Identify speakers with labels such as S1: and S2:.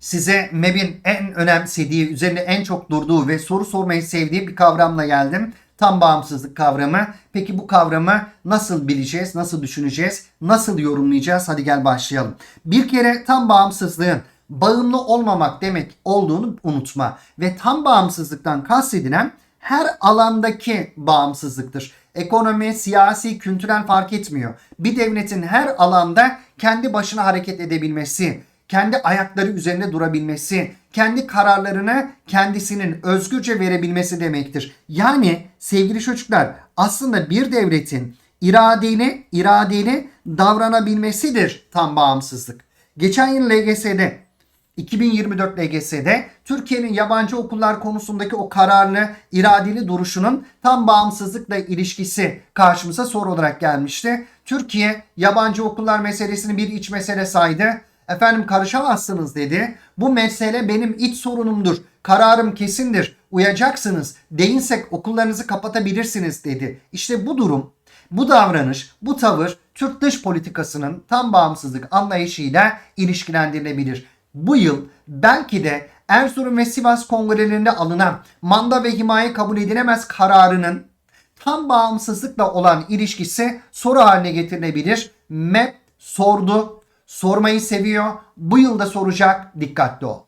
S1: size MEB'in en önemsediği, üzerine en çok durduğu ve soru sormayı sevdiği bir kavramla geldim. Tam bağımsızlık kavramı. Peki bu kavramı nasıl bileceğiz, nasıl düşüneceğiz, nasıl yorumlayacağız? Hadi gel başlayalım. Bir kere tam bağımsızlığın bağımlı olmamak demek olduğunu unutma. Ve tam bağımsızlıktan kastedilen her alandaki bağımsızlıktır. Ekonomi, siyasi, kültürel fark etmiyor. Bir devletin her alanda kendi başına hareket edebilmesi, kendi ayakları üzerinde durabilmesi, kendi kararlarını kendisinin özgürce verebilmesi demektir. Yani sevgili çocuklar aslında bir devletin iradeli, iradeli davranabilmesidir tam bağımsızlık. Geçen yıl LGS'de 2024 LGS'de Türkiye'nin yabancı okullar konusundaki o kararlı, iradeli duruşunun tam bağımsızlıkla ilişkisi karşımıza soru olarak gelmişti. Türkiye yabancı okullar meselesini bir iç mesele saydı. Efendim karışamazsınız dedi. Bu mesele benim iç sorunumdur. Kararım kesindir. Uyacaksınız. Değinsek okullarınızı kapatabilirsiniz dedi. İşte bu durum bu davranış, bu tavır Türk dış politikasının tam bağımsızlık anlayışıyla ilişkilendirilebilir. Bu yıl belki de Erzurum ve Sivas kongrelerinde alınan manda ve himaye kabul edilemez kararının tam bağımsızlıkla olan ilişkisi soru haline getirilebilir. MEP sordu, sormayı seviyor. Bu yılda soracak, dikkatli ol.